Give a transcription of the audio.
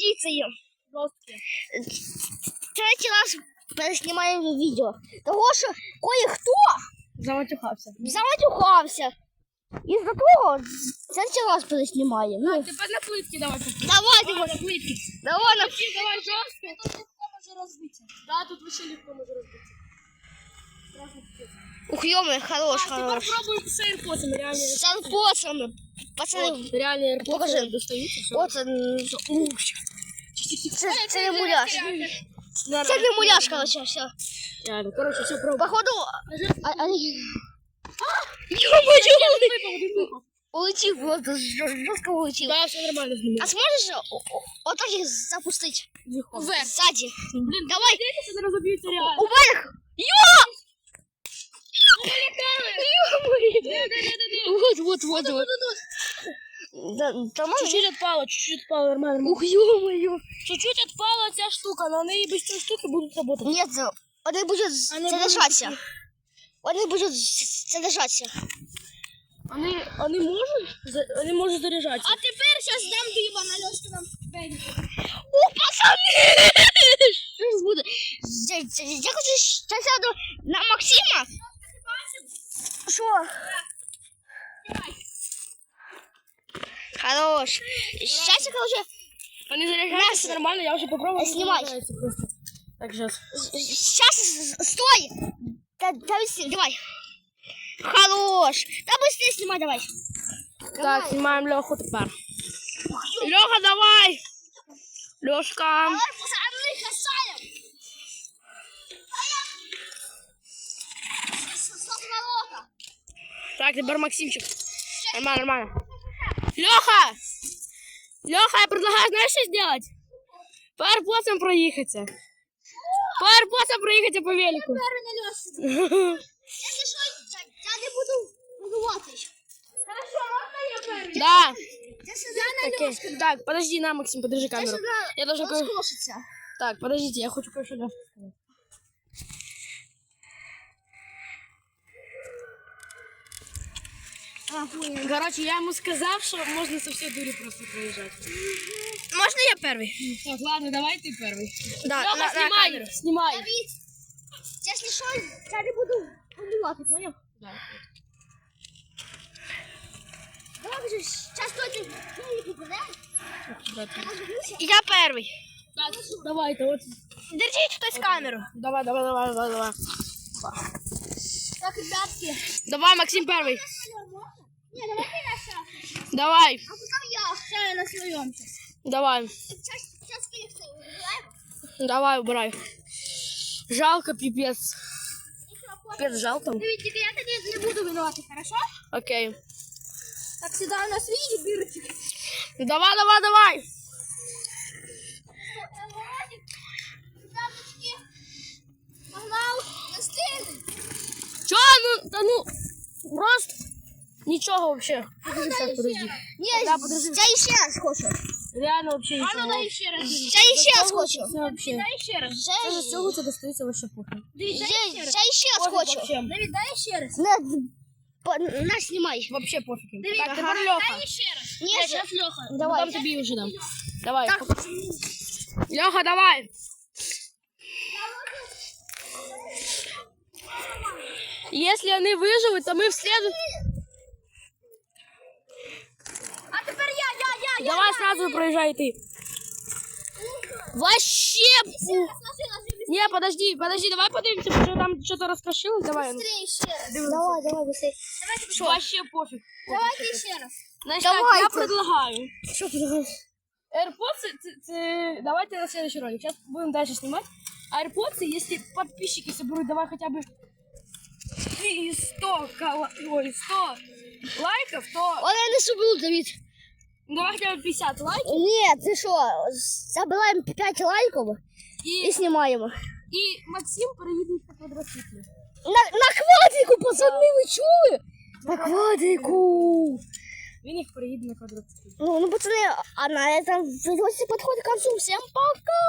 пиццей. Жорсткі. Третій раз переснімаємо відео. Того, що кое-хто Заматюхався. заматюхався. І за того третій раз переснімаємо. Ну, Тепер на плитки давай. давайте, Давай на плитки. давай на Всі, давай жорстко. Тут легко може розбитися. Да, тут вообще легко може розбитися. Ух, ё хорош, Тепер хорош. пробуємо з AirPods, реально. С анфосами. Пацани, От, реально AirPods Покажи. достаються. все. от м, це, це не муляж. Да, Це не муляж, короче, все. Реально, короче, все пробуємо. Походу, а, а, Ё-моё! Улетів, просто жор- жорстко улетів. Да, все нормально з ними. А сможеш о- о- отак їх запустити? Вверх. Ззаді. Блін, Давай. Дивіться, зараз заб'ються реально. Уверх! Йо! Вот, вот, вот, вот. Да, там чуть-чуть отпало, чуть-чуть отпало, нормально. Ух, ё-моё. Чуть-чуть отпала эта штука, но они без этой штуки будут работать. Нет, они будут заряжаться. Они будут заряжаться. Они, они можут, они могут заряжать. А теперь сейчас дам пиво, на Лёшкином О, пацаны! Сейчас буду. Я, я хочу сейчас на Максима. Что? Хорош. Сейчас я, короче, Вони заряджаються Нас- нормально, я Снимай. заряджаються просто. Так, сейчас. сейчас стой. Да, давай, давай. Хорош. Да быстрее снимай, давай. Так, знімаємо Льоху тепер. Льоха, давай! Льошка. Давай. Стоп, Так, тепер Максимчик. Нормально, нормально. Леха! Леха, я предлагаю, знаешь, что сделать? По аэропортам проехаться. По аэропортам проехать по велику. Я, не буду. Хорошо, можно я первый? Да. Я на. Так, подожди, на, Максим, подержи камеру. Я должен кое... Так, подождите, я хочу кое-что Лёше сказать. Короче, я ему сказал, что можно со всей дури просто проезжать. Можно я первый? Так, ладно, давай ты первый. Да, Лёха, на- на снимай, камеру. снимай. Давид, если что, я не буду убивать, ты понял? Да. Давай же сейчас только великий, да? Я первый. давай, то вот. Держите хтось камеру. Давай, давай, давай, давай, давай. Так, ребятки. Давай, Максим первый. Не, давай ты на шаг. Давай, А потом я все на своем сейчас. давай, Сейчас, сейчас перестаю. Убиваем. давай, убирай. Жалко, пипец. Пипец, жалко. Давид, я тогда не буду виновата, хорошо? Окей. Так, сюда у нас видите дырочек. Давай, давай, давай. Погнал, настигли. Чё, ну, да ну, просто ничего вообще. Подожди, так, подожди. Ні, Да, подожди. я ще раз хочу. Реально вообще А ничего. ну дай ще раз. Я ще раз хочу. Це вообще. Дай ще раз. Це ж з цього це достається вообще похуй. Я, я ще раз Пофіг хочу. вообще. Давид, дай ще раз. На, по- на, знімай. Вообще пофиг. Давид, Так, ага. тепер Леха. ще раз. Ні, Я зараз сейчас Леха. Давай. Потом тобі вже дам. Давай. Так. Леха, давай. Если они выживут, то мы в след... Давай сразу проезжай ты. Вообще... Не, подожди, подожди, давай подивимся, что там что-то раскрошилось. Давай. быстрее ще раз. Давай, давай, быстрее. Что? Вообще пофиг. Давайте ще раз. Значит, Давайте. так, я предлагаю. Что предлагаешь? AirPods, давайте на следующий ролик. Сейчас будем дальше снимать. AirPods, если подписчики соберут, давай хотя бы и 100, кол- ой, 100 лайков, то Вони не соберуть, Давид. давай хотя бы 50 лайков. Ні, ти що, забираємо 5 лайків і И, знімаємо. и Максим приедет на квадроцикле. На, на квадрику, пацани, ви чули? На квадрику. Він їх приїде на квадроциклі. Ну, ну, пацаны, а на этом видео подходит к концу. Всем пока!